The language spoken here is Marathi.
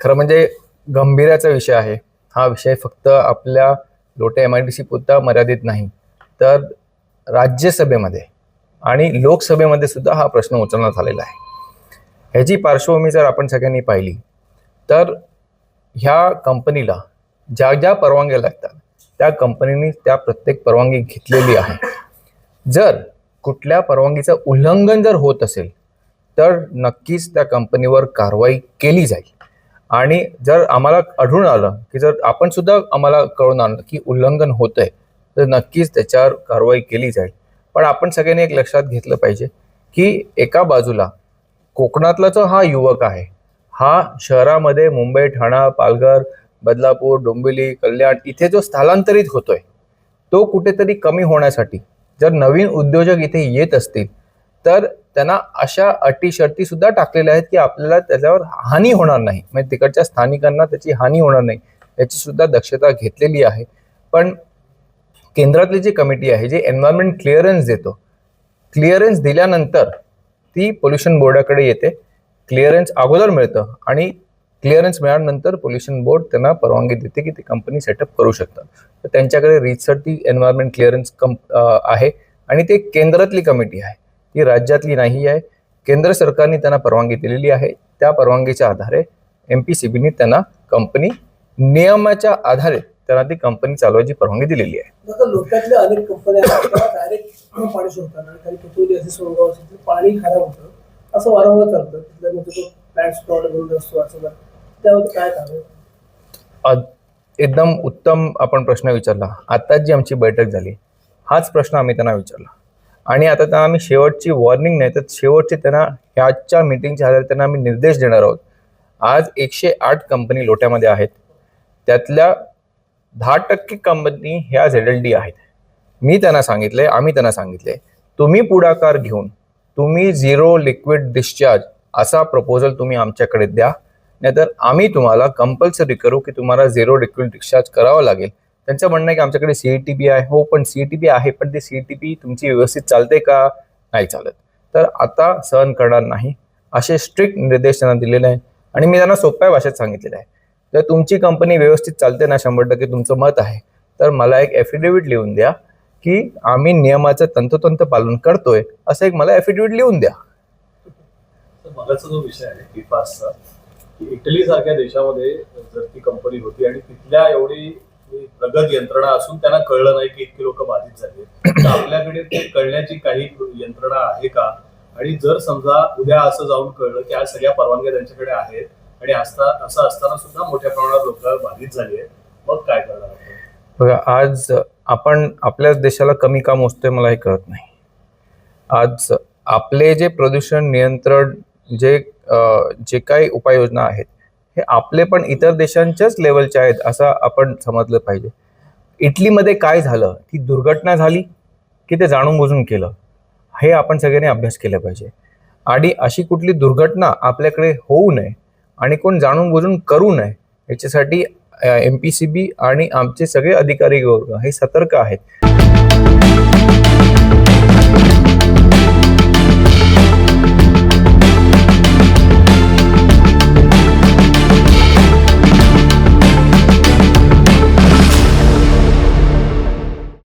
खरं म्हणजे गंभीराचा विषय आहे. हा विषय फक्त आपल्या Lote M I D C पुरता मर्यादित नाही. तर राज्यसभेमध्ये आणि लोकसभेमध्ये सुद्धा हा प्रश्न उचलण्यात आलेला आहे. ह्याची पार्श्वभूमी जर आपण सगळ्यांनी पाहिली तर ह्या कंपनीला ज्या ज्या परवानग्या लागतात त्या कंपनीने त्या प्रत्येक परवानगी घेतलेली आहे. जर कुठल्या परवानगीचं उल्लंघन जर होत असेल तर नक्कीच त्या कंपनीवर कारवाई केली जाईल. आणि जर आम्हाला आढळून आलं की जर आपण सुद्धा आम्हाला कळून आलं की उल्लंघन होतंय तर नक्कीच त्याच्यावर कारवाई केली जाईल. पण आपण सगळ्यांनी एक लक्षात घेतलं पाहिजे की एका बाजूला कोकणातला जो हा युवक आहे. हा शहरामध्ये मुंबई ठाणा पालघर बदलापूर डोंबिवली कल्याण इथे जो स्थलांतरित होतोय तो कुठेतरी कमी होण्यासाठी जर नवीन उद्योजक इथे येत असतील तर त्यांना अशा अटी शर्ती सुद्धा टाकलेल्या आहेत की आपल्याला त्याच्यावर हानी होणार नाही. म्हणजे तिकडच्या स्थानिकांना त्याची हानी होणार नाही याची सुद्धा दक्षता घेतलेली आहे. पण केंद्रातली जी कमिटी आहे जी एन्व्हायरमेंट क्लिअरन्स देतो क्लिअरन्स दिल्यानंतर ती पोल्युशन बोर्डाकडे येते क्लिअरन्स अगोदर मिळतं आणि क्लिअरन्स मिळाल्यानंतर पोल्युशन बोर्ड त्यांना परवानगी देते की ती कंपनी सेटअप करू शकतात. तर त्यांच्याकडे रितसर ती एन्व्हायरमेंट क्लिअरन्स कंप आहे आणि ते केंद्रातली कमिटी आहे. ती राज्यातली नाही आहे. केंद्र सरकारने त्यांना परवानगी दिलेली आहे. त्या परवानगीच्या आधारे एम पी सी बीने त्यांना कंपनी नियमाच्या आधारे त्यांना ती कंपनी चालवायची परवानगी दिलेली आहे. आता लोकातल्या अनेक कंपन्या डायरेक्ट पाणी सोडतात आणि काही पतोली असे सोडगाव असेल तर पाणी खराब होतं. असं वारंवार चालतं. तिथल्या म्हणजे तो प्लॅन्ट स्पॉट बंद असतो असं त्यावर काय कारण अ- एकदम उत्तम आपण प्रश्न विचारला. आत्ताच जी आमची बैठक झाली हाच प्रश्न आम्ही त्यांना विचारला. आणि आता त्यांना आम्ही शेवटची वॉर्निंग नाही तर शेवटची त्यांना ह्याच्या मिटिंगच्या आधारे त्यांना आम्ही निर्देश देणार आहोत. आज एकशे आठ कंपनी लोट्यामध्ये आहेत. त्यातल्या दहा टक्के कंपनी ह्या झेड एल डी आहेत. मी त्यांना सांगितले आम्ही त्यांना सांगितले तुम्ही पुढाकार घेऊन तुम्ही झिरो लिक्विड डिस्चार्ज असा प्रपोजल तुम्ही आमच्याकडे द्या. नाहीतर आम्ही तुम्हाला कंपल्सरी करू की तुम्हाला झिरो लिक्विड डिस्चार्ज करावं लागेल. त्यांचं म्हणणं आहे की आमच्याकडे सीईटी बी आहे. हो पण सीईटी बी आहे पण ती सीईटी बी तुमची व्यवस्थित चालते का? नाही चालत. तर आता सहन करणार नाही. असे स्ट्रिक्ट निर्देश त्यांना दिलेले आहे आणि मी त्यांना सोप्या भाषेत सांगितलेलं आहे. जर तुमची कंपनी व्यवस्थित चालते ना शंभर टक्के तुमचं मत आहे तर मला एक एफिडेव्हिट लिहून द्या की आम्ही नियमाचं तंतोतंत पालन करतोय असं एक मला ॲफिडेविट लिहून द्या. मगाचा जो विषय आहे पिफासचा इटली सारख्या देशामध्ये जर ती कंपनी होती आणि तिथल्या एवढी प्रगत यंत्रणा असून त्यांना कळलं नाही की इतकी लोक बाधित झाली तर आपल्याकडे ते कळण्याची काही यंत्रणा आहे का? आणि जर समजा उद्या असं जाऊन कळलं की आज सगळ्या परवानग्या त्यांच्याकडे आहेत आणि असता असं असताना सुद्धा मोठ्या प्रमाणात लोक बाधित झाली आहेत मग काय करणार बघा आज आपण आपल्याच देशाला कमी का मोजतोय मला हे कळत नाही. आज आपले जे प्रदूषण नियंत्रण जे जे काही उपाययोजना आहेत हे आपले पण इतर देशांच्याच लेवलचे आहेत असं आपण समजलं पाहिजे. इटलीमध्ये काय झालं? की दुर्घटना झाली की ते जाणून बुजून केलं. हे आपण सगळ्यांनी अभ्यास केला पाहिजे. आणि अशी कुठली दुर्घटना आपल्याकडे होऊ नये आणि कोण जाणून बुजून करू नये याच्यासाठी एम पी सी बी आणि आमचे सगळे अधिकारी वर्ग हे सतर्क आहेत.